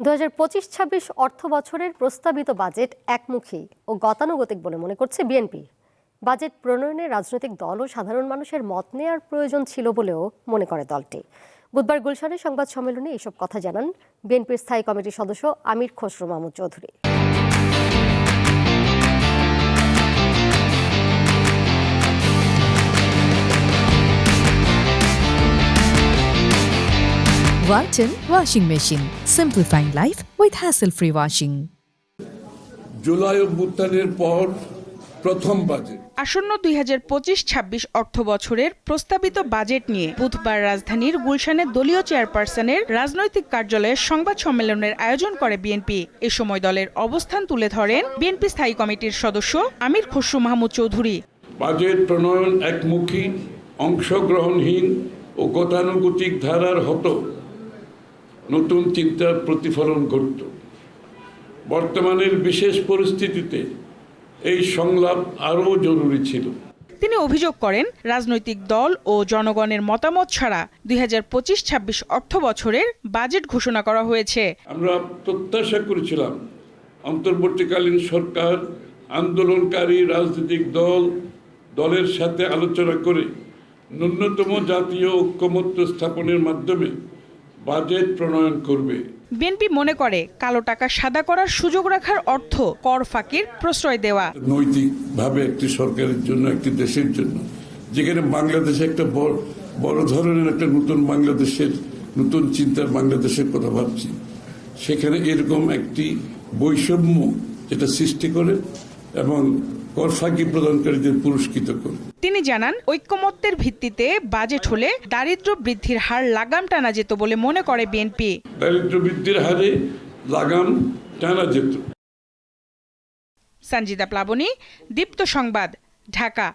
দু হাজার পঁচিশ ছাব্বিশ অর্থ বছরের প্রস্তাবিত বাজেট একমুখী ও গতানুগতিক বলে মনে করছে বিএনপি। বাজেট প্রণয়নে রাজনৈতিক দল ও সাধারণ মানুষের মত নেওয়ার প্রয়োজন ছিল বলেও মনে করে দলটি। বুধবার গুলশানে সংবাদ সম্মেলনে এসব কথা জানান বিএনপির স্থায়ী কমিটির সদস্য Amir Khasru Mahmud Chowdhury. Walton Washing Machine. Simplifying life with hassle-free washing. July অভ্যুত্থানের পর প্রথম বাজেট আসন্ন দুই হাজার পঁচিশ ছাব্বিশ অর্থ বছরের প্রস্তাবিত বাজেট নিয়ে বুধবার রাজধানীর গুলশানে দলীয় চেয়ারপারসনের রাজনৈতিক কার্যালয়ে সংবাদ সম্মেলনের আয়োজন করে বিএনপি এ সময় দলের অবস্থান তুলে ধরেন বিএনপি স্থায়ী কমিটির সদস্য আমির খসরু মাহমুদ চৌধুরী বাজেট প্রণয়ন একমুখী অংশগ্রহণহীন ও গতানুগতিক ধারার হতো নতুন চিন্তার প্রতিফলন ঘটত। বর্তমানের বিশেষ পরিস্থিতিতে এই সংলাপ আরও জরুরি ছিল। তিনি অভিযোগ করেন রাজনৈতিক দল ও জনগণের মতামত ছাড়া দুই হাজার পঁচিশ ছাব্বিশ অর্থ বছরের বাজেট ঘোষণা করা হয়েছে। আমরা প্রত্যাশা করেছিলাম অন্তর্বর্তীকালীন সরকার আন্দোলনকারী রাজনৈতিক দল দলের সাথে আলোচনা করে ন্যূনতম জাতীয় ঐক্যমত্য স্থাপনের মাধ্যমে বাজেট প্রণয়ন করবে। বিএনপি মনে করে কালো টাকা সাদা করার সুযোগ রাখার অর্থ কর ফাঁকির প্রশ্রয় দেওয়া। নৈতিকভাবে একটি সরকারের জন্য একটি দেশের জন্য। যেখানে বাংলাদেশে একটা বড় বড় ধরনের একটা নতুন বাংলাদেশের নতুন চিন্তার বাংলাদেশের কথা ভাবছি। সেখানে এরকম একটি বৈষম্য যেটা সৃষ্টি করে এবং প্রদানকারীদের পুরস্কৃত তিনি জানান ঐক্যমত্যের ভিত্তিতে বাজেট হলে দারিদ্র বৃদ্ধির হার লাগাম টানা যেত বলে মনে করে বিএনপি। দারিদ্র বৃদ্ধির হারে লাগাম টানা যেত। সঞ্জিতা প্লাবনী দীপ্ত সংবাদ ঢাকা।